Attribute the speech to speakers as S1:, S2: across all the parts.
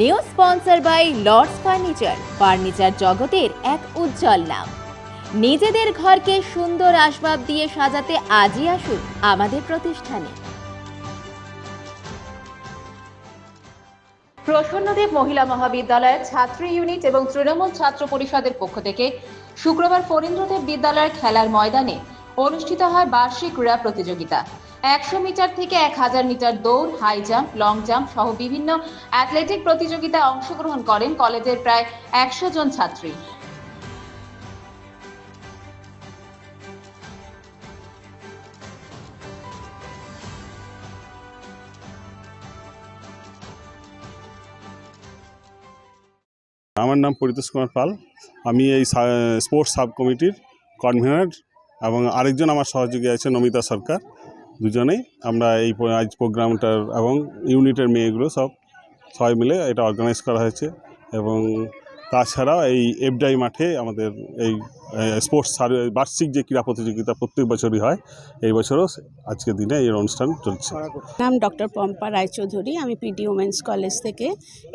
S1: New sponsor by Lords furniture. Furniture জগতের এক উজ্জ্বল নাম। নিজেদের ঘরকে সুন্দর আসবাব দিয়ে সাজাতে আজই আসুন আমাদের প্রতিষ্ঠানে। প্রসন্নদেব মহিলা মহাবিদ্যালয়ের ছাত্রী ইউনিট এবং তৃণমূল ছাত্র পরিষদের পক্ষ থেকে শুক্রবার ফরীন্দ্রদেব বিদ্যালয়ের খেলার ময়দানে অনুষ্ঠিত হয় বার্ষিক ক্রীড়া প্রতিযোগিতা। একশো মিটার থেকে এক হাজার মিটার দৌড়, হাই জাম্প, লং জাম্প সহ বিভিন্ন অ্যাথলেটিক প্রতিযোগিতায় অংশগ্রহণ করেন কলেজের প্রায় একশো জন ছাত্রী।
S2: আমার নাম পরিতোষ কুমার পাল। আমি এই স্পোর্টস সাব কমিটির কনভেনার এবং আরেকজন আমার সহযোগী আছে নমিতা সরকার। দুজনেই। আমরা এই আজ প্রোগ্রামটার এবং ইউনিটের মেয়েগুলো সব সবাই মিলে এটা অর্গানাইজ করা হয়েছে এবং তাছাড়াও এই এফডাই মাঠে আমাদের এই স্পোর্টস বার্ষিক যে ক্রীড়া প্রতিযোগিতা প্রত্যেক বছরই হয়, এই বছরও আজকের দিনে এই অনুষ্ঠান চলছে।
S3: নাম ডক্টর পম্পা রায়চৌধুরী, আমি পিডি উমেন্স কলেজ থেকে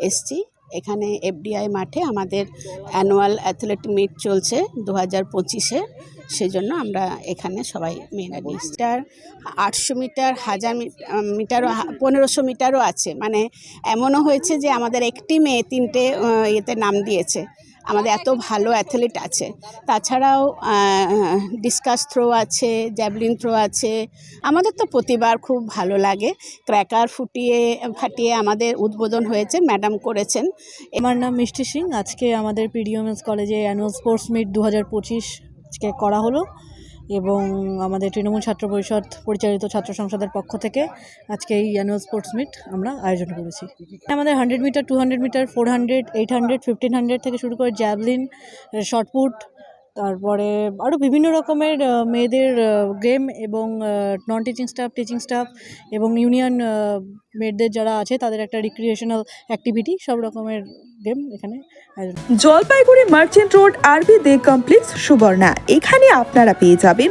S3: এসছি। এখানে এফডিআই মাঠে আমাদের অ্যানুয়াল অ্যাথলেট মিট চলছে দু হাজার পঁচিশে। সেজন্য আমরা এখানে সবাই মেয়েরা মিটার আটশো মিটার, হাজার মিটারও পনেরোশো মিটারও আছে। মানে এমনও হয়েছে যে আমাদের একটি মেয়ে তিনটে ইয়েতে নাম দিয়েছে। আমাদের এত ভালো অ্যাথলিট আছে। তাছাড়াও ডিসকাস থ্রো আছে জ্যাভলিন থ্রো আছে। আমাদের তো প্রতিবার খুব ভালো লাগে। ক্র্যাকার ফুটিয়ে, ফাটিয়ে আমাদের উদ্বোধন হয়েছে ম্যাডাম করেছেন।
S4: আমার নাম মিষ্টি সিং। আজকে আমাদের পিডিএমএস কলেজে অ্যানুয়াল স্পোর্টস মিট দু আজকে করা হলো। এবং আমাদের তৃণমূল ছাত্র পরিষদ, পরিচালিত ছাত্র সংসদের পক্ষ থেকে আজকে এই অ্যানুয়াল স্পোর্টস মিট আমরা আয়োজন করেছি। আমাদের hundred metre two hundred metre four hundred eight hundred fifteen hundred থেকে শুরু করে জ্যাভলিন শর্টপুট তারপরে আরও বিভিন্ন রকমের মেয়েদের গেম এবং non teaching staff teaching staff এবং ইউনিয়ন মেয়েদের যারা আছে তাদের একটা রিক্রিয়েশনাল অ্যাক্টিভিটি সব রকমের গেম এখানে
S5: জলপাইগুড়ি মার্চেন্ট রোড আরবি দে কমপ্লেক্স সুবর্ণা, এখানে আপনারা পেয়ে যাবেন